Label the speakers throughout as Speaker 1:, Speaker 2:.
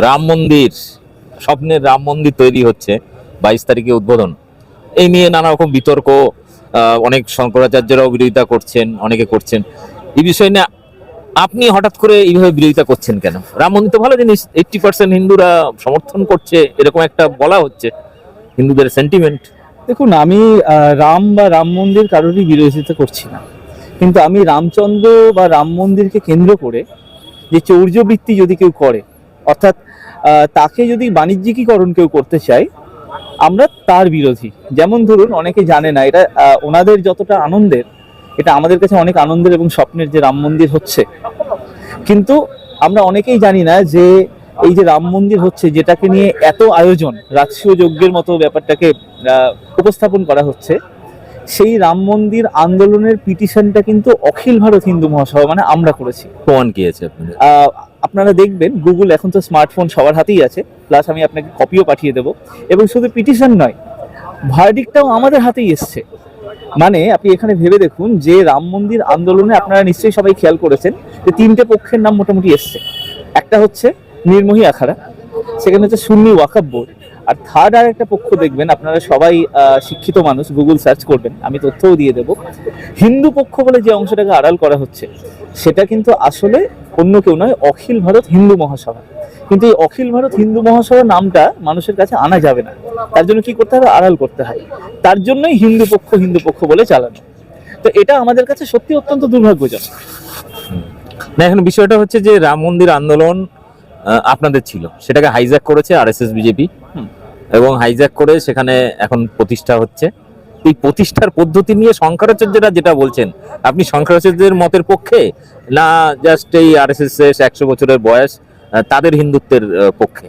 Speaker 1: রাম মন্দির, স্বপ্নের রাম মন্দির তৈরি হচ্ছে বাইশ তারিখে উদ্বোধন। এই নিয়ে নানা রকম বিতর্ক অনেক শঙ্করাচার্যরাও বিরোধিতা করছেন, অনেকে করছেন। এই বিষয় নিয়ে আপনি হঠাৎ করে এইভাবে বিরোধিতা করছেন কেন? রাম মন্দির তো ভালো জিনিস এইটটি পার্সেন্ট হিন্দুরা সমর্থন করছে, এরকম একটা বলা হচ্ছে, হিন্দুদের সেন্টিমেন্ট
Speaker 2: দেখুন, আমি রাম বা রাম মন্দির কারোরই বিরোধিতা করছি না। কিন্তু আমি রামচন্দ্র বা রাম মন্দিরকে কেন্দ্র করে যে চৌর্যবৃত্তি যদি কেউ করে অর্থাৎ তাকে যদি বাণিজ্যিকীকরণ কেউ করতে চায় আমরা তার বিরোধী। যেমন ধরুন অনেকে জানে না এটা ওনাদের যতটা আনন্দের এটা আমাদের কাছে অনেক আনন্দের এবং স্বপ্নের যে রাম মন্দির হচ্ছে। কিন্তু আমরা অনেকেই জানি না যে এই যে রাম মন্দির হচ্ছে যেটাকে নিয়ে এত আয়োজন রাজসীয় যজ্ঞের মতো ব্যাপারটাকে উপস্থাপন করা হচ্ছে সেই রাম মন্দির আন্দোলনের পিটিশনটা কিন্তু অখিল ভারত হিন্দু মহাসভা মানে আমরা করেছি।
Speaker 1: প্রমাণ কি আছে
Speaker 2: আপনারা দেখবেন গুগল এখন তো স্মার্টফোন সবার হাতেই আছে প্লাস আমি আপনাকে কপিও পাঠিয়ে দেবো। এবং শুধু পিটিশন নয় ভার্ডিকটাও আমাদের হাতেই এসছে। মানে আপনি এখানে ভেবে দেখুন যে রাম মন্দির আন্দোলনে আপনারা নিশ্চয়ই সবাই খেয়াল করেছেন যে তিনটে পক্ষের নাম মোটামুটি এসছে। একটা হচ্ছে নির্মোহী আখাড়া, সেখানে হচ্ছে সুন্নি ওয়াকাব বোর্ড। আর থার্ড আর একটা পক্ষ দেখবেন, আপনারা সবাই শিক্ষিত মানুষ গুগল সার্চ করবেন, আমি তথ্যও দিয়ে দেবো। হিন্দু পক্ষ বলে যে অংশটাকে আড়াল করা হচ্ছে সেটা কিন্তু আসলে অন্য কেউ নয় অখিল ভারত হিন্দু মহাসভা। কিন্তু এই অখিল ভারত হিন্দু মহাসভা নামটা মানুষের কাছে আনা যাবে না। তার জন্য কি করতে হবে? আড়াল করতে হয়। তার জন্যই হিন্দু পক্ষ হিন্দু পক্ষ বলে চালানো। তো এটা আমাদের কাছে সত্যি অত্যন্ত দুর্ভাগ্যজনক।
Speaker 1: না এখন বিষয়টা হচ্ছে যে রাম মন্দির আন্দোলন আপনাদের ছিল। সেটাকে হাইজ্যাক করেছে আরএসএস বিজেপি। এবং হাইজ্যাক করে সেখানে এখন প্রতিষ্ঠা হচ্ছে। এই প্রতিষ্ঠার পদ্ধতি নিয়ে শঙ্করাচার্যরা যেটা বলছেন, আপনি শঙ্করাচার্যের মতের পক্ষে না জাস্ট এই আরএসএস এর একশো বছরের বয়স তাদের হিন্দুত্বের পক্ষে?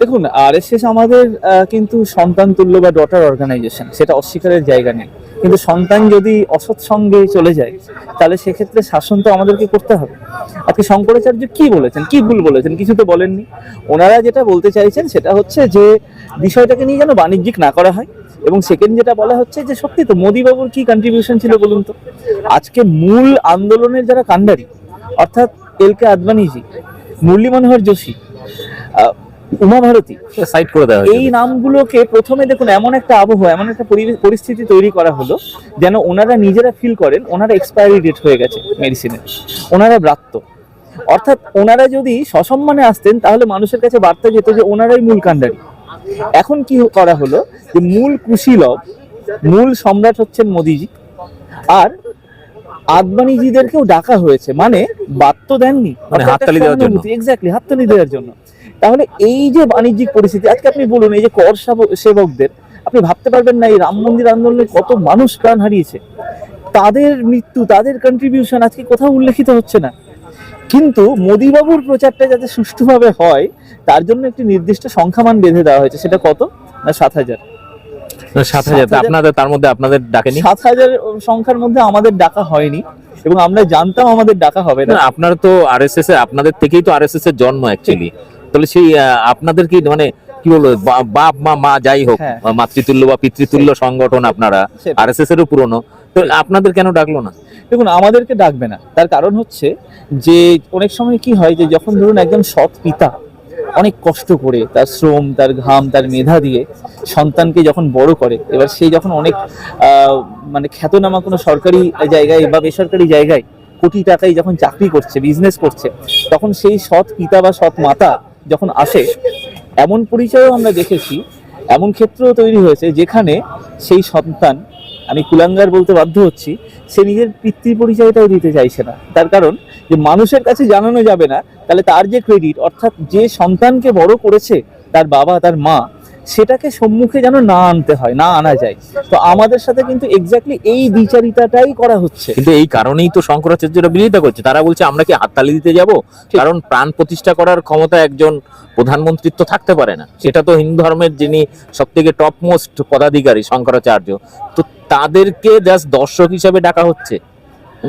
Speaker 2: দেখুন আরএসএস আমাদের কিন্তু সন্তান তুল্য বা ডটার অর্গানাইজেশন সেটা অস্বীকারের জায়গা নেই। কিন্তু সন্তান যদি অসৎ সঙ্গে চলে যায়, তাহলে সেক্ষেত্রে শাসন তো আমাদেরকে করতে হবে। আজকে শঙ্করাচার্য কি বলেছেন? কি ভুল বলেছেন? কিছু তো বলেননি। ওনারা যেটা বলতে চাইছেন, সেটা হচ্ছে যে বিষয়টাকে নিয়ে যেন বাণিজ্যিক না করা হয়। এবং সেকেন্ড যেটা বলা হচ্ছে যে সত্যি তো মোদিবাবুর কি কন্ট্রিবিউশন ছিল বলুন তো? আজকে মূল আন্দোলনের যারা কাণ্ডারি অর্থাৎ L K Advani ji Murli Manohar Joshi Uma Bharti
Speaker 1: side করে দেওয়া
Speaker 2: এই নামগুলোকে প্রথমে দেখুন এমন একটা আবহাওয়া এমন একটা পরিস্থিতি তৈরি করা হলো যেন ওনারা নিজেরা ফিল করেন ওনারা এক্সপায়ারি ডেট হয়ে গেছে মেডিসিনের ওনারা ব্রাত্য। অর্থাৎ ওনারা যদি সসম্মানে আসতেন তাহলে মানুষের কাছে বার্তা যেত যে ওনারাই মূল কাণ্ডারি। এখন কি করা হলো যে মূল কুশীলব মূল সম্রাট হচ্ছেন মোদিজি আর আদবানিজিদেরকেও ডাকা হয়েছে। মানে বার্ত দেননি
Speaker 1: মানে হাততালি দেওয়ার জন্য।
Speaker 2: এক্স্যাক্টলি হাততালি দেওয়ার জন্য। তাহলে এই যে বাণিজ্যিক পরিস্থিতি আজকে আপনি বলুন এই যে কর সেবকদের আপনি ভাবতে পারবেন না এই রাম মন্দির আন্দোলনে কত মানুষ প্রাণ হারিয়েছে। তাদের মৃত্যু তাদের কন্ট্রিবিউশন আজকে কোথাও উল্লেখিত হচ্ছে না। কিন্তু মোদিবাবুর প্রচারটা যাতে সুষ্ঠুভাবে হয় তার জন্য একটি নির্দিষ্ট সংখ্যামান বেঁধে দেওয়া হয়েছে সেটা কত? না সাত হাজার।
Speaker 1: সাত হাজার আপনাদের তার মধ্যে আপনাদের ডাকেনি
Speaker 2: সাত হাজার সংখ্যার মধ্যে আমাদের ডাকা হয়নি এবং আমরা জানতাম আমাদের ডাকা হবে না।
Speaker 1: আপনারা তো আরএসএস এ আপনাদের থেকেই তো আরএসএস এর জন্ম অ্যাকচুয়ালি তাহলে সেই আপনাদের কি মানে কি বলব বাপ মা মা যাই হোক
Speaker 2: হ্যাঁ।
Speaker 1: মাতৃতুল্য বা পিতৃতুল্য সংগঠন আপনারা
Speaker 2: আর
Speaker 1: এস এস এরও পুরনো। তো আপনাদের কেন ডাকলো না?
Speaker 2: দেখুন আমাদেরকে ডাকবে না। তার কারণ হচ্ছে যে অনেক সময় কি হয় যে যখন ধরুন একজন সৎ পিতা অনেক কষ্ট করে তার শ্রম, তার ঘাম, তার মেধা দিয়ে সন্তানকে যখন বড় করে, এবার সে যখন অনেক মানে খ্যাতনামা কোনো সরকারি জায়গায় বা বেসরকারি জায়গায় কোটি টাকায় যখন চাকরি করছে বিজনেস করছে, তখন সেই সৎ পিতা বা সৎ মাতা যখন আসে, এমন পরিচয়ও আমরা দেখেছি, এমন ক্ষেত্রেও তৈরি হয়েছে যেখানে সেই সন্তান, আমি কুলাঙ্গার বলতে বাধ্য হচ্ছি, সে নিজের পিতৃ পরিচয়টাও দিতে চাইছে না। তার কারণ যে মানুষের কাছে জানানো যাবে না তাহলে তার যে ক্রেডিট অর্থাৎ যে সন্তানকে বড় করেছে তার বাবা তার মা সেটাকে সম্মুখে যেন না আনতে হয় না আনা যায়। তো আমাদের সাথে কিন্তু এক্স্যাক্টলি এই বিচারিতাটাই করা হচ্ছে।
Speaker 1: কিন্তু এই কারণেই তো শঙ্করাচার্যরা বিরোধিতা করছে। তারা বলছে আমরা কি হাততালি দিতে যাব? কারণ প্রাণ প্রতিষ্ঠা করার ক্ষমতা একজন প্রধানমন্ত্রীত্ব থাকতে পারে না। সেটা তো হিন্দু ধর্মের যিনি সব থেকে টপ মোস্ট পদাধিকারী শঙ্করাচার্য তো তাদেরকে জাস্ট দর্শক হিসাবে ডাকা হচ্ছে।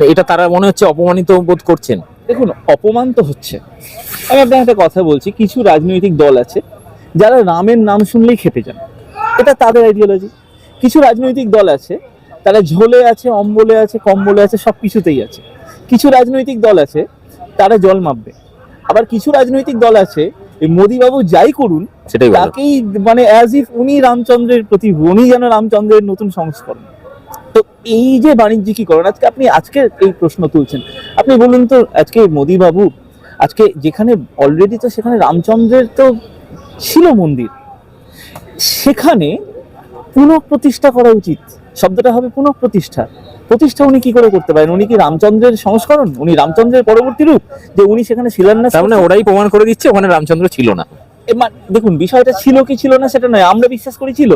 Speaker 1: এটা তারা মনে হচ্ছে অপমানিত বোধ করছেন।
Speaker 2: দেখুন অপমান তো হচ্ছে। আমি আপনাকে একটা কথা বলছি কিছু রাজনৈতিক দল আছে যারা রামের নাম শুনলেই খেপে যান। এটা তাদের আইডিওলজি কিছু রাজনৈতিক দল আছে তারা ঝোলে আছে অম্বলে আছে কম্বলে আছে সব কিছুতেই আছে। কিছু রাজনৈতিক দল আছে তারা জল মাপবে। আবার কিছু রাজনৈতিক দল আছে এই মোদিবাবু যাই করুন
Speaker 1: সেটাই
Speaker 2: তাকেই মানে অ্যাজ ইফ উনি রামচন্দ্রের প্রতি উনি যেন রামচন্দ্রের নতুন সংস্করণ। তো এই যে বাণিজ্যিকীকরণ আজকে আপনি আজকে এই প্রশ্ন তুলছেন। আপনি বলুন তো আজকে মোদি বাবু আজকে যেখানে অলরেডি তো সেখানে রামচন্দ্রের তো ছিল মন্দির। সেখানে পুনঃপ্রতিষ্ঠা করা উচিত। শব্দটা হবে পুনঃপ্রতিষ্ঠা। প্রতিষ্ঠা উনি কি করে করতে পারেন? উনি কি রামচন্দ্রের সংস্করণ? উনি রামচন্দ্রের পরবর্তী রূপ? যে উনি সেখানে শিলান্যাস
Speaker 1: তার মানে ওরাই প্রমাণ করে দিচ্ছে ওখানে রামচন্দ্র ছিল না।
Speaker 2: দেখুন বিষয়টা ছিল কি ছিল না সেটা নয় আমরা বিশ্বাস করি ছিল।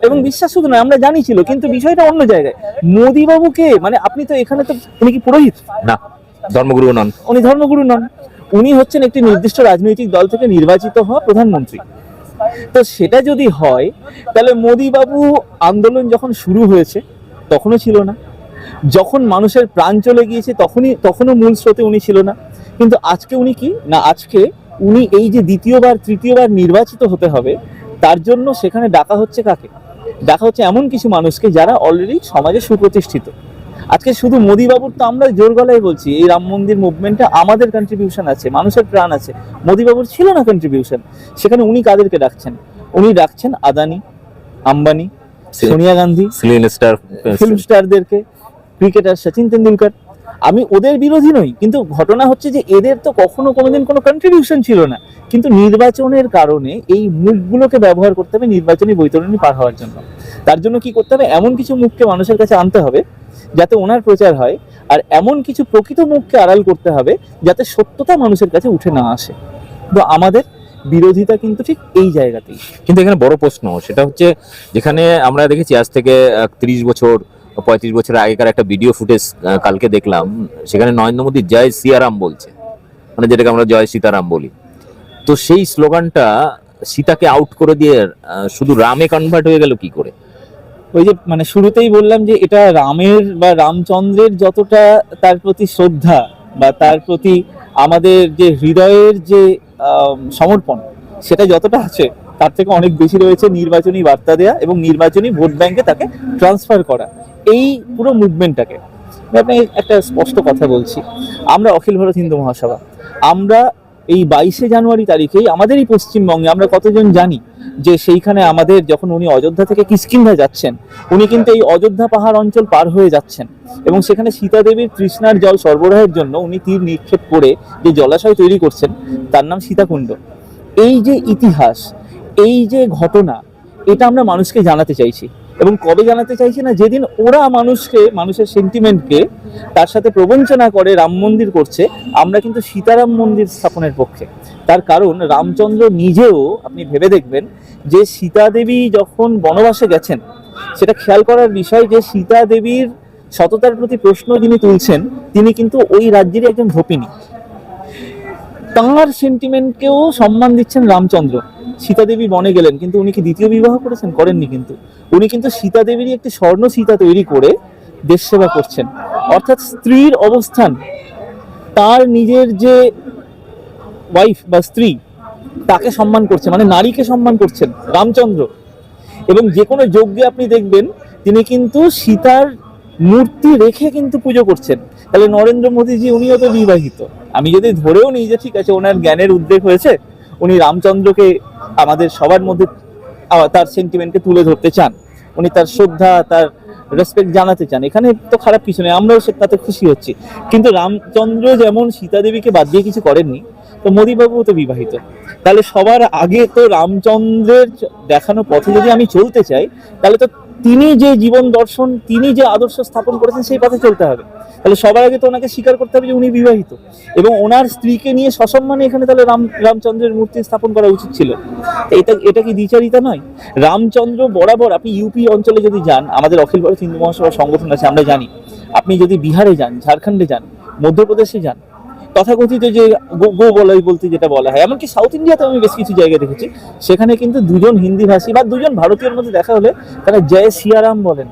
Speaker 2: এবং বিশ্বাস শুধু নয় আমরা জানি ছিল কিন্তু বিষয়টা অন্য জায়গায়। মোদি বাবুকে মানে আপনি তো এখানে তো উনি কি পুরোহিত?
Speaker 1: না ধর্মগুরু নন।
Speaker 2: উনি ধর্মগুরু নন। উনি হচ্ছেন একটি নির্দিষ্ট রাজনৈতিক দল থেকে নির্বাচিত হওয়া প্রধানমন্ত্রী। তো সেটা যদি হয় তাহলে মোদি বাবু আন্দোলন যখন শুরু হয়েছে তখনও ছিল না। যখন মানুষের প্রাণ চলে গিয়েছে তখনই তখনও মূল স্রোতে উনি ছিল না। কিন্তু আজকে উনি কি? না আজকে উনি এই যে দ্বিতীয়বার তৃতীয়বার নির্বাচিত হতে হবে তার জন্য সেখানে ডাকা হচ্ছে কাকে? ডাকা হচ্ছে এমন কিছু মানুষকে যারা অলরেডি সমাজে সুপ্রতিষ্ঠিত। আজকে শুধু মোদিবাবুর তো আমরা জোর গলায় বলছি এই রাম মন্দির মুভমেন্টে আমাদের কন্ট্রিবিউশন আছে মানুষের প্রাণ আছে। মোদিবাবুর ছিল না কন্ট্রিবিউশন সেখানে উনি কাদেরকে ডাকছেন? উনি ডাকছেন আদানি আম্বানি সোনিয়া গান্ধী ফিল্ম স্টারদেরকে ক্রিকেটার সচিন তেন্ডুলকার। আমি ওদের বিরোধী নই, কিন্তু ঘটনা হচ্ছে যে এদের তো কখনো কোনোদিন কোনো কন্ট্রিবিউশন ছিল না। কিন্তু নির্বাচনের কারণে এই মুখগুলোকে ব্যবহার করতে হবে নির্বাচনী বৈতরণী পার হওয়ার জন্য। তার জন্য কি করতে হবে? এমন কিছু মুখকে মানুষের কাছে আনতে হবে যাতে ওনার প্রচার হয়, আর এমন কিছু প্রকৃত মুখকে আড়াল করতে হবে যাতে সত্যতা মানুষের কাছে উঠে না আসে। তো আমাদের বিরোধিতা কিন্তু ঠিক এই জায়গাতেই।
Speaker 1: কিন্তু এখানে বড় প্রশ্ন, সেটা হচ্ছে যেখানে আমরা দেখেছি আজ থেকে তিরিশ বছর পঁয়ত্রিশ বছর আগেকার একটা ভিডিও ফুটেজ কালকে দেখলাম, সেখানে নরেন্দ্র মোদী জয় সিয়ারাম বলছে। মানে যেটাকে আমরা জয় সীতারাম বলি। তো সেই স্লোগানটা সীতাকে আউট করে দিয়ে শুধু রামে কনভার্ট হয়ে গেল কি করে?
Speaker 2: ওই যে মানে শুরুতেই বললাম যে এটা রামের বা রামচন্দ্রের যতটা তার প্রতি শ্রদ্ধা বা তার প্রতি আমাদের যে হৃদয়ের যে সমর্পণ, সেটা যতটা আছে, তার থেকে অনেক বেশি রয়েছে নির্বাচনী বার্তা দেয়া এবং নির্বাচনী ভোট ব্যাংকে তাকে ট্রান্সফার করা। এই পুরো মুভমেন্টটাকে আপনাকে একটা স্পষ্ট কথা বলছি। আমরা অখিল ভারত হিন্দু মহাসভা। আমরা এই বাইশে জানুয়ারি তারিখেই আমাদের এই পশ্চিমবঙ্গে আমরা কতজন জানি যে সেইখানে আমাদের যখন উনি অযোধ্যা থেকে কিষ্কিন্ধা যাচ্ছেন, উনি কিন্তু এই অযোধ্যা পাহাড় অঞ্চল পার হয়ে যাচ্ছেন এবং সেখানে সীতা দেবীর তৃষ্ণার জল সরবরাহের জন্য উনি তীর নিক্ষেপ করে যে জলাশয় তৈরি করছেন, তার নাম সীতাকুণ্ড। এই যে ইতিহাস, এই যে ঘটনা, এটা আমরা মানুষকে জানাতে চাইছি। এবং কবে জানাতে চাইছি না, যেদিন ওরা মানুষকে, মানুষের সেন্টিমেন্টকে তার সাথে প্রবঞ্চনা করে রাম মন্দির করছে, আমরা কিন্তু সীতারাম মন্দির স্থাপনের পক্ষে। তার কারণ রামচন্দ্র নিজেও, আপনি ভেবে দেখবেন, যে সীতা দেবী যখন বনবাসে গেছেন, সেটা খেয়াল করার বিষয় যে সীতা দেবীর সততার প্রতি প্রশ্ন যিনি তুলছেন, তিনি কিন্তু ওই রাজ্যেরই একজন ধোপিনী তাঁর সেন্টিমেন্টকেও সম্মান দিচ্ছেন রামচন্দ্র। সীতা দেবী বনে গেলেন, কিন্তু উনি কি দ্বিতীয় বিবাহ করেছেন? করেননি কিন্তু। উনি কিন্তু সীতা দেবীরই একটি স্বর্ণ সীতা তৈরি করে দেশ সেবা করছেন। অর্থাৎ স্ত্রীর অবস্থান, তার নিজের যে ওয়াইফ বা স্ত্রী, তাকে সম্মান করছে মানে নারীকে সম্মান করছেন রামচন্দ্র। এবং যে কোনো যজ্ঞে আপনি দেখবেন, তিনি কিন্তু সীতার মূর্তি রেখে কিন্তু পুজো করছেন। তাহলে নরেন্দ্র মোদীজি উনিও তো বিবাহিত। আমি যদি ধরেও নিই যে ঠিক আছে, ওনার জ্ঞানের উদ্বেগ হয়েছে, উনি রামচন্দ্রকে আমাদের সবার মধ্যে তার সেন্টিমেন্টকে তুলে ধরতে চান, উনি তার শ্রদ্ধা, তার রেসপেক্ট জানাতে চান, এখানে তো খারাপ কিছু নেই, আমরাও সে তাতে খুশি হচ্ছি। কিন্তু রামচন্দ্র যেমন সীতা দেবীকে বাদ দিয়ে কিছু করেননি, তো মোদীবাবুও তো বিবাহিত। তাহলে সবার আগে তো রামচন্দ্রের দেখানো পথে যদি আমি চলতে চাই, তাহলে তো তিনি যে জীবন দর্শন, তিনি যে আদর্শ স্থাপন করেছেন, সেই পথে চলতে হবে। তাহলে সবার আগে তো ওনাকে স্বীকার করতে হবে যে উনি বিবাহিত। এবং ওনার স্ত্রীকে নিয়ে সসম্মানে এখানে তাহলে রাম, রামচন্দ্রের মূর্তি স্থাপন করা উচিত ছিল। এটা এটা কি দ্বিচারিতা নয়? রামচন্দ্র বরাবর, আপনি ইউপি অঞ্চলে যদি যান, আমাদের অখিল ভারত হিন্দু মহাসভার সংগঠন আছে, আমরা জানি। আপনি যদি বিহারে যান, ঝাড়খণ্ডে যান, মধ্যপ্রদেশে যান তথাকথিত যে গো বলাই বলতে যেটা বলা হয় এমনকি সাউথ ইন্ডিয়াতে আমি বেশ কিছু জায়গায় দেখেছি সেখানে কিন্তু দুজন হিন্দি ভাষী বা দুজন ভারতীয়র মধ্যে দেখা হলে তারা জয় সিয়ারাম বলেন।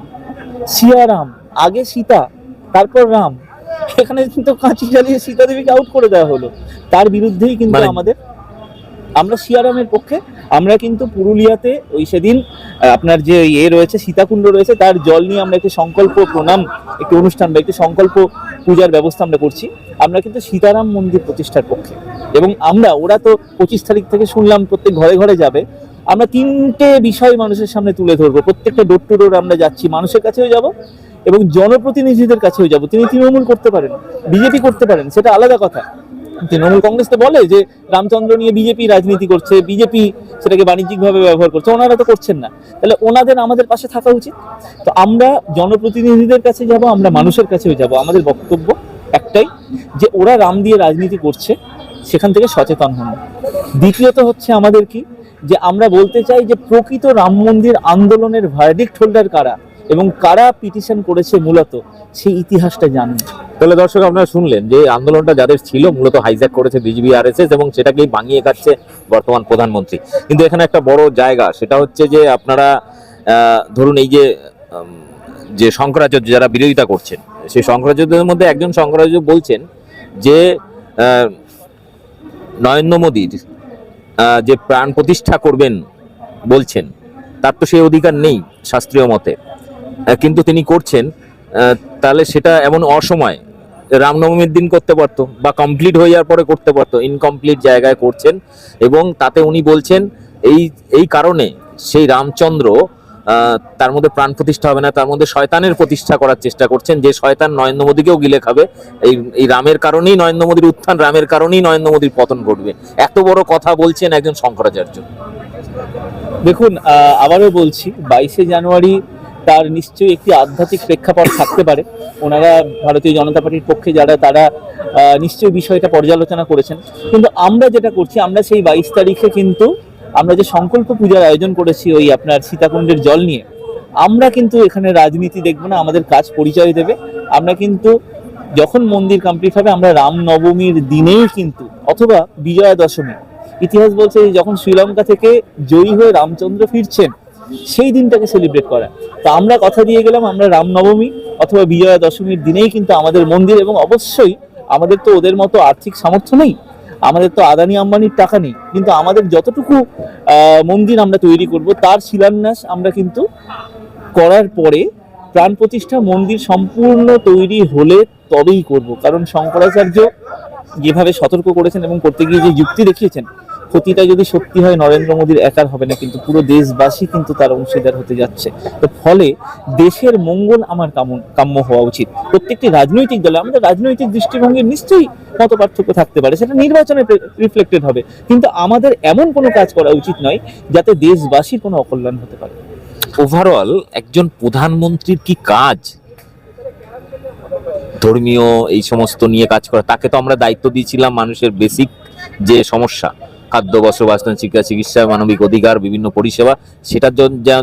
Speaker 2: সিয়ারাম আগে সীতা তারপর রাম। এখানে কিন্তু কাঁচি চালিয়ে সীতা দেবীকে আউট করে দেওয়া হলো। তার বিরুদ্ধেই কিন্তু
Speaker 1: মানে-
Speaker 2: আমাদের আমরা সিয়ারামের পক্ষে আমরা কিন্তু পুরুলিয়াতে ওই সেদিন আপনার যে ইয়ে রয়েছে সীতাকুণ্ড রয়েছে তার জল নিয়ে আমরা একটি সংকল্প প্রণাম একটি অনুষ্ঠান বা একটি সংকল্প পূজার ব্যবস্থা আমরা করছি, আমরা কিন্তু সীতারাম মন্দির প্রতিষ্ঠার পক্ষে। এবং আমরা, ওরা তো পঁচিশ তারিখ থেকে শুনলাম প্রত্যেক ঘরে ঘরে যাবে, আমরা তিনটে বিষয় মানুষের সামনে তুলে ধরবো। প্রত্যেকটা ডোর টু ডোর আমরা যাচ্ছি, মানুষের কাছেও যাব এবং জনপ্রতিনিধিদের কাছেও যাব। তিনি তৃণমূল করতে পারেন, বিজেপি করতে পারেন, সেটা আলাদা কথা। তৃণমূল কংগ্রেস তো বলে যে রামচন্দ্র নিয়ে বিজেপি রাজনীতি করছে, বিজেপি সেটাকে বাণিজ্যিকভাবে ব্যবহার করছে, ওনারা তো করছেন না। তাহলে ওনাদের আমাদের পাশে থাকা উচিত। তো আমরা জনপ্রতিনিধিদের কাছে যাব, আমরা মানুষের কাছেও যাব। আমাদের বক্তব্য একটাই যে ওরা রাম দিয়ে রাজনীতি করছে, সেখান থেকে সচেতন হন। দ্বিতীয়ত হচ্ছে আমাদের কি? যে আমরা বলতে চাই যে প্রকৃত রাম মন্দির আন্দোলনের ভার্ডিক্ট হোল্ডার কারা এবং কারা পিটিশন করেছে মূলত, সেই ইতিহাসটা জানুন।
Speaker 1: তাহলে দর্শক আপনারা শুনলেন যে আন্দোলনটা যাদের ছিল, মূলত হাইজ্যাক করেছে বিজেপি আরএসএস এবং সেটাকেই ভাঙিয়ে খাচ্ছে বর্তমান প্রধানমন্ত্রী। কিন্তু এখানে একটা বড় জায়গা, সেটা হচ্ছে যে আপনারা ধরুন এই যে যে শঙ্করাচার্য যারা বিরোধিতা করছেন, সেই শঙ্করাচার্যদের মধ্যে একজন শঙ্করাচার্য বলছেন যে নরেন্দ্র মোদীর যে প্রাণ প্রতিষ্ঠা করবেন বলছেন, তার তো সেই অধিকার নেই শাস্ত্রীয় মতে। কিন্তু তিনি করছেন তাহলে সেটা এমন অসময় রামনবমীর দিন করতে পারতো বা কমপ্লিট হয়ে যাওয়ার পরে করতে পারতো। ইনকমপ্লিট জায়গায় করছেন এবং তাতে উনি বলছেন, এই এই কারণে সেই রামচন্দ্র তার মধ্যে প্রাণ প্রতিষ্ঠা হবে না, তার মধ্যে শয়তানের প্রতিষ্ঠা করার চেষ্টা করছেন, যে শয়তান নরেন্দ্র মোদীকেও গিলে খাবে। এই এই রামের কারণেই নরেন্দ্র মোদীর উত্থান, রামের কারণেই নরেন্দ্র মোদীর পতন ঘটবে। এত বড় কথা বলছেন একজন শঙ্করাচার্য।
Speaker 2: দেখুন আবারও বলছি, বাইশে জানুয়ারি তার নিশ্চয়ই একটি আধ্যাত্মিক প্রেক্ষাপট থাকতে পারে। ওনারা ভারতীয় জনতা পার্টির পক্ষে যারা, তারা নিশ্চয়ই বিষয়টা পর্যালোচনা করেছেন। কিন্তু আমরা যেটা করছি, আমরা সেই বাইশ তারিখে কিন্তু আমরা যে সংকল্প পূজার আয়োজন করেছি ওই আপনার সীতাকুণ্ডের জল নিয়ে, আমরা কিন্তু এখানে রাজনীতি দেখব না, আমাদের কাজ পরিচয় দেবে। আমরা কিন্তু যখন মন্দির কমপ্লিট হবে, আমরা রাম নবমীর দিনেই কিন্তু, অথবা বিজয়া দশমী ইতিহাস বলছে যখন শ্রীলঙ্কা থেকে জয়ী হয়ে রামচন্দ্র ফিরছেন সেই দিনটাকে সেলিব্রেট করা। তো আমরা কথা দিয়ে গেলাম, আমরা রামনবমী অথবা বিজয়া দশমীর দিনেই কিন্তু আমাদের মন্দির এবং অবশ্যই আমাদের তো ওদের মতো আর্থিক সামর্থ্য নেই, আমাদের তো আদানি আম্বানির টাকা নেই, কিন্তু আমাদের যতটুকু মন্দির আমরা তৈরি করব, তার শিলান্যাস আমরা কিন্তু করার পরে প্রাণ প্রতিষ্ঠা মন্দির সম্পূর্ণ তৈরি হলে তবেই করব। কারণ শঙ্করাচার্য যেভাবে সতর্ক করেছেন এবং করতে গিয়ে যে যুক্তি দেখিয়েছেন ক্ষতিটা যদি সত্যি হয়, নরেন্দ্র মোদীর একার হবে না, কিন্তু পুরো দেশবাসী কিন্তু তার অংশীদার হতে যাচ্ছে। তো ফলে দেশের মঙ্গল আমার কাম্য হওয়া উচিত। প্রত্যেকটি রাজনৈতিক দলে আমাদের রাজনৈতিক দৃষ্টিভঙ্গির নিশ্চয়ই মত পার্থক্য থাকতে পারে, সেটা নির্বাচনে রিফ্লেক্টেড হবে। কিন্তু আমাদের এমন কোনো কাজ করা উচিত নয়, যাতে দেশবাসীর কোনো অকল্যাণ হতে পারে।
Speaker 1: ওভারঅল একজন প্রধানমন্ত্রীর কি কাজ? ধর্মীয় এই সমস্ত নিয়ে কাজ করা, তাকে তো আমরা দায়িত্ব দিয়েছিলাম মানুষের বেসিক যে সমস্যা। খাদ্য বাসস্থান শিক্ষা চিকিৎসা, মানবিক অধিকার, বিভিন্ন পরিষেবা, সেটার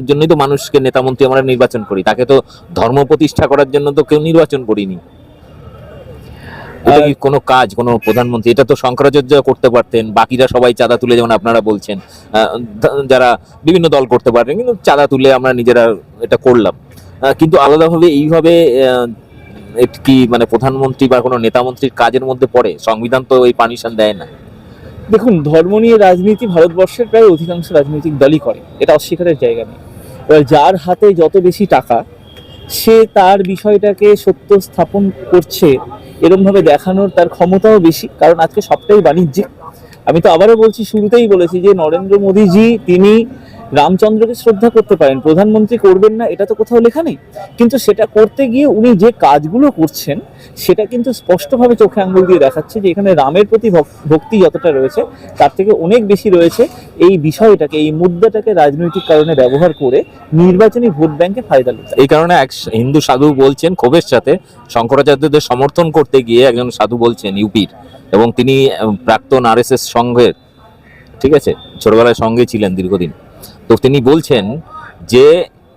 Speaker 1: জন্যই তো মানুষকে নেতামন্ত্রী আমরা নির্বাচন করি। তাকে তো ধর্ম প্রতিষ্ঠা করার জন্য তো কেউ নির্বাচন করিনি। কোনো কাজ, কোনো প্রধানমন্ত্রী, এটা তো শঙ্করাচার্য করতে পারতেন, বাকিরা সবাই চাঁদা তুলে, যেমন আপনারা বলছেন যারা বিভিন্ন দল করতে পারেন কিন্তু চাঁদা তুলে আমরা নিজেরা এটা করলাম। কিন্তু আলাদাভাবে এইভাবে কি মানে প্রধানমন্ত্রী বা কোনো নেতামন্ত্রীর কাজের মধ্যে পড়ে, সংবিধান তো এই পারমিশন দেয় না।
Speaker 2: দেখুন, ধর্ম নিয়ে রাজনীতি ভারতবর্ষের প্রায় অধিকাংশ রাজনৈতিক দলই করে। এটা অস্বীকারের জায়গা নেই। এবার যার হাতে যত বেশি টাকা, সে তার বিষয়টাকে সত্য স্থাপন করছে, এরমভাবে দেখানোর তার ক্ষমতাও বেশি, কারণ আজকে সবটাই বাণিজ্যিক। আমি তো আবারও বলছি, শুরুতেই বলেছি যে নরেন্দ্র মোদীজি, তিনি রামচন্দ্রকে শ্রদ্ধা করতে পারেন। প্রধানমন্ত্রী করবেন না, এটা তো কোথাও লেখা নেই। কিন্তু সেটা করতে গিয়ে উনি যে কাজগুলো করছেন, সেটা কিন্তু স্পষ্টভাবে চোখে আঙ্গুল দিয়ে দেখাচ্ছে যে এখানে রামের প্রতি ভক- ভক্তি যতটা রয়েছে, তার থেকে অনেক বেশি রয়েছে এই বিষয়টাকে, এই মুদ্রাটাকে রাজনৈতিক কারণে ব্যবহার করে নির্বাচনী ভোট ব্যাংকে ফায়দা লুটা
Speaker 1: এই কারণে এক হিন্দু সাধু বলছেন ক্ষোভের সাথে, শঙ্করাচার্যদের সমর্থন করতে গিয়ে একজন সাধু বলছেন ইউপির, এবং তিনি প্রাক্তন আরএসএস সংঘের, ঠিক আছে, ছোটবেলায় সঙ্গে ছিলেন দীর্ঘদিন। তো তিনি বলছেন যে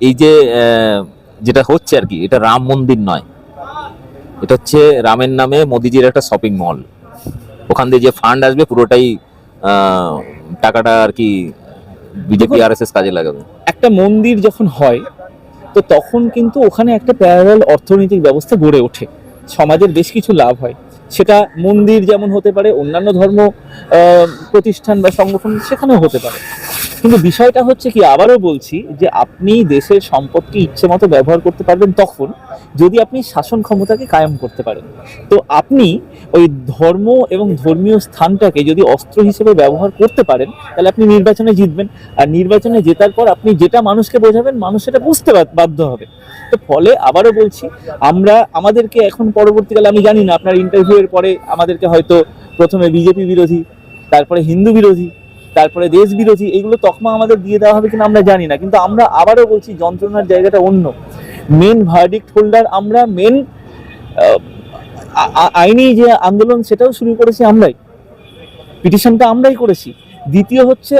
Speaker 1: এই যে যেটা হচ্ছে আর কি এটা রাম মন্দির নয়। এটা হচ্ছে রামের নামে মোদিজির একটা শপিং মল ওখান দিয়ে যে ফান্ড আসবে পুরোটাই টাকাটা আর কি বিজেপি আরএসএস কাজে লাগাবে।
Speaker 2: একটা মন্দির যখন হয় তো তখন কিন্তু ওখানে একটা প্যারাল অর্থনৈতিক ব্যবস্থা গড়ে ওঠে। সমাজের বেশ কিছু লাভ হয়। সেটা মন্দির যেমন হতে পারে, অন্যান্য ধর্ম প্রতিষ্ঠান বা সংগঠন সেখানেও হতে পারে। কিন্তু বিষয়টা হচ্ছে কি, আবারও বলছি যে আপনি দেশের সম্পদকে ইচ্ছে মতো ব্যবহার করতে পারবেন তখন যদি আপনি শাসন ক্ষমতাকে কায়েম করতে পারেন। তো আপনি ওই ধর্ম এবং ধর্মীয় স্থানটাকে যদি অস্ত্র হিসেবে ব্যবহার করতে পারেন, তাহলে আপনি নির্বাচনে জিতবেন। আর নির্বাচনে জেতার পর আপনি যেটা মানুষকে বোঝাবেন, মানুষ সেটা বুঝতে বাধ্য হবে। তো ফলে আবারও বলছি, আমরা, আমাদেরকে এখন পরবর্তীকালে, আমি জানি না আপনার ইন্টারভিউ এর পরে আমাদেরকে হয়তো প্রথমে বিজেপি বিরোধী, তারপরে হিন্দু বিরোধী, তারপরে দেশ বিরোধী, এগুলো তকমা আমাদের দিয়ে দেওয়া হবে কিনা আমরা জানি না। কিন্তু আমরা আবারও বলছি যন্ত্রণার জায়গাটা অন্য। মেন ভার্ডিক্ট হোল্ডার আমরা মেন আইনি যে আন্দোলন সেটাও শুরু করেছি আমরাই। পিটিশনটা আমরাই করেছি। দ্বিতীয় হচ্ছে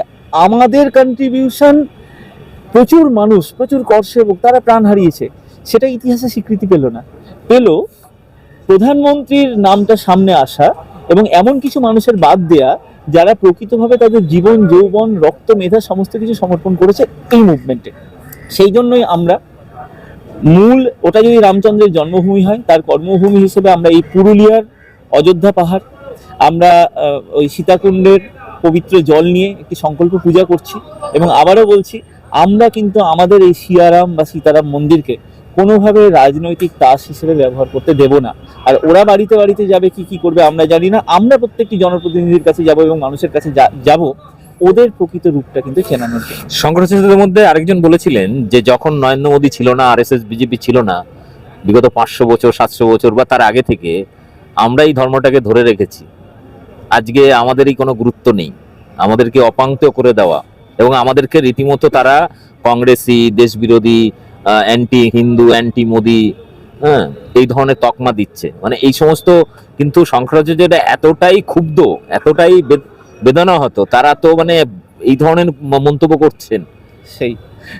Speaker 2: আমাদের কন্ট্রিবিউশন প্রচুর মানুষ, প্রচুর কর সেবক তারা প্রাণ হারিয়েছে। সেটা ইতিহাসে স্বীকৃতি পেল না। পেল প্রধানমন্ত্রীর নামটা সামনে আসা এবং এমন কিছু মানুষের বাদ দেয়া যারা প্রকৃতভাবে তাদের জীবন, যৌবন, রক্ত, মেধা সমস্ত কিছু সমর্পণ করেছে এই মুভমেন্টে সেই জন্যই আমরা মূল, ওটা যদি রামচন্দ্রের জন্মভূমি হয়, তার কর্মভূমি হিসেবে আমরা এই পুরুলিয়ার অযোধ্যা পাহাড়, আমরা ওই সীতাকুণ্ডের পবিত্র জল নিয়ে একটি সংকল্প পূজা করছি এবং আবারও বলছি, আমরা কিন্তু আমাদের এই সিয়ারাম বা সীতারাম মন্দিরকে কোনোভাবে রাজনৈতিক তাস হিসেবে ব্যবহার করতে দেব না। আর ওরা বাড়িতে বাড়িতে যাবে, কি কি করবে আমরা জানি না। আমরা প্রত্যেকটি জনপ্রতিনিধির কাছে যাব এবং মানুষের কাছে যাব, ওদের প্রকৃত রূপটা কিন্তু জন্য।
Speaker 1: সংখ্যালঘুদের মধ্যে আরেকজন বলেছিলেন যে, যখন নরেন্দ্র মোদী ছিল না, আরএসএস, বিজেপি ছিল না, বিগত পাঁচশো বছর, সাতশো বছর বা তার আগে থেকে আমরা এই ধর্মটাকে ধরে রেখেছি। আজকে আমাদেরই কোনো গুরুত্ব নেই। আমাদেরকে অপাঙ্ক্ত করে দেওয়া এবং আমাদেরকে রীতিমতো তারা কংগ্রেসি, দেশবিরোধী অ্যান্টি হিন্দু অ্যান্টি মোদি হ্যাঁ এই ধরনের তকমা দিচ্ছে। মানে এই সমস্ত কিন্তু সংখ্যালঘুদের এতটাই ক্ষুব্ধ, এতটাই বেদনা হতো তারা তো মানে এই ধরনের মন্তব্য করছেন।
Speaker 2: সেই।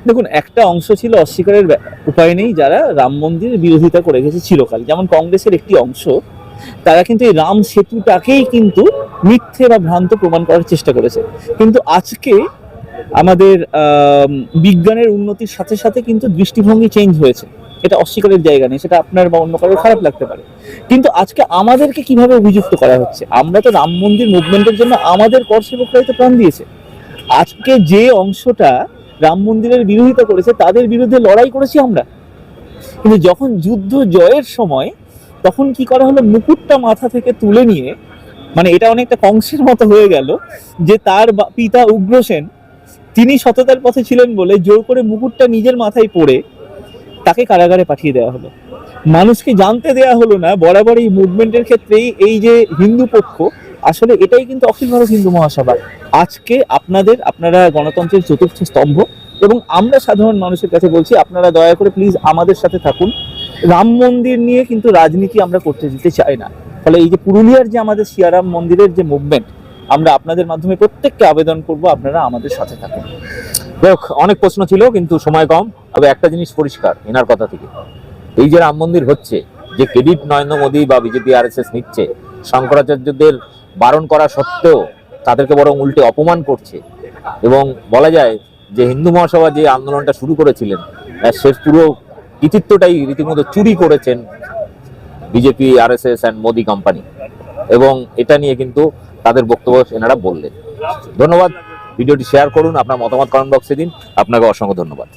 Speaker 2: দেখুন, একটা অংশ ছিল অস্বীকারের উপায় নেই, যারা রাম মন্দিরের বিরোধিতা করে গেছে চিরকাল। যেমন কংগ্রেসের একটি অংশ, তারা কিন্তু এই রাম সেতুটাকেই কিন্তু মিথ্যে বা ভ্রান্ত প্রমাণ করার চেষ্টা করেছে। কিন্তু আজকে আমাদের আম, বিজ্ঞানের উন্নতির সাথে সাথে কিন্তু দৃষ্টিভঙ্গি চেঞ্জ হয়েছে। এটা অস্বীকারের জায়গা নেই সেটা আপনার বা অন্য কারোর খারাপ লাগতে পারে। কিন্তু আজকে আমাদেরকে কীভাবে অভিযুক্ত করা হচ্ছে? আমরা তো রাম মন্দির মুভমেন্টের জন্য আমাদের কর সেবকরাই তো প্রাণ দিয়েছে। আজকে যে অংশটা রাম মন্দিরের বিরোধিতা করেছে তাদের বিরুদ্ধে লড়াই করেছি আমরা। কিন্তু যখন যুদ্ধ জয়ের সময় তখন কি করা হলো? মুকুটটা মাথা থেকে তুলে নিয়ে মানে এটা অনেকটা কংসের মতো হয়ে গেল যে তার পিতা উগ্রসেন তিনি সততার পথে ছিলেন বলে জোর করে মুকুটটা নিজের মাথায় পড়ে তাকে কারাগারে পাঠিয়ে দেওয়া হলো। মানুষকে জানতে দেওয়া হলো না, বরাবর এই মুভমেন্টের ক্ষেত্রেই এই যে হিন্দু পক্ষ, আসলে এটাই কিন্তু অখিল ভারত হিন্দু মহাসভা। আজকে আপনাদের, আপনারা গণতন্ত্রের চতুর্থ স্তম্ভ এবং আমরা সাধারণ মানুষের কাছে বলছি, আপনারা দয়া করে প্লিজ আমাদের সাথে থাকুন। রাম মন্দির নিয়ে কিন্তু রাজনীতি আমরা করতে দিতে চাই না। ফলে এই যে পুরুলিয়ার যে আমাদের শিয়ারাম মন্দিরের যে মুভমেন্ট আমরা আপনাদের মাধ্যমে প্রত্যেককে আবেদন করব, আপনারা আমাদের সাথে থাকুন।
Speaker 1: দেখ অনেক প্রশ্ন ছিল, কিন্তু সময় কম। তবে একটা জিনিস পরিষ্কার, এনার কথা থেকে। এই যে রাম মন্দির হচ্ছে, যে ক্রেডিট নরেন্দ্র মোদী বা বিজেপি আর এস এস নিচ্ছে, শঙ্করাচার্যদের বারণ করা সত্ত্বেও তাদেরকে বরং উল্টে অপমান করছে। এবং বলা যায় যে হিন্দু মহাসভা যে আন্দোলনটা শুরু করেছিলেন সে পুরো কৃতিত্বটাই রীতিমতো চুরি করেছেন BJP R S S and Modi company এবং এটা নিয়ে কিন্তু তাদের বক্তব্য এনারা বললেন। ধন্যবাদ। ভিডিওটি শেয়ার করুন, আপনার মতামত কমেন্ট বক্সে দিন। আপনাকে অসংখ্য ধন্যবাদ।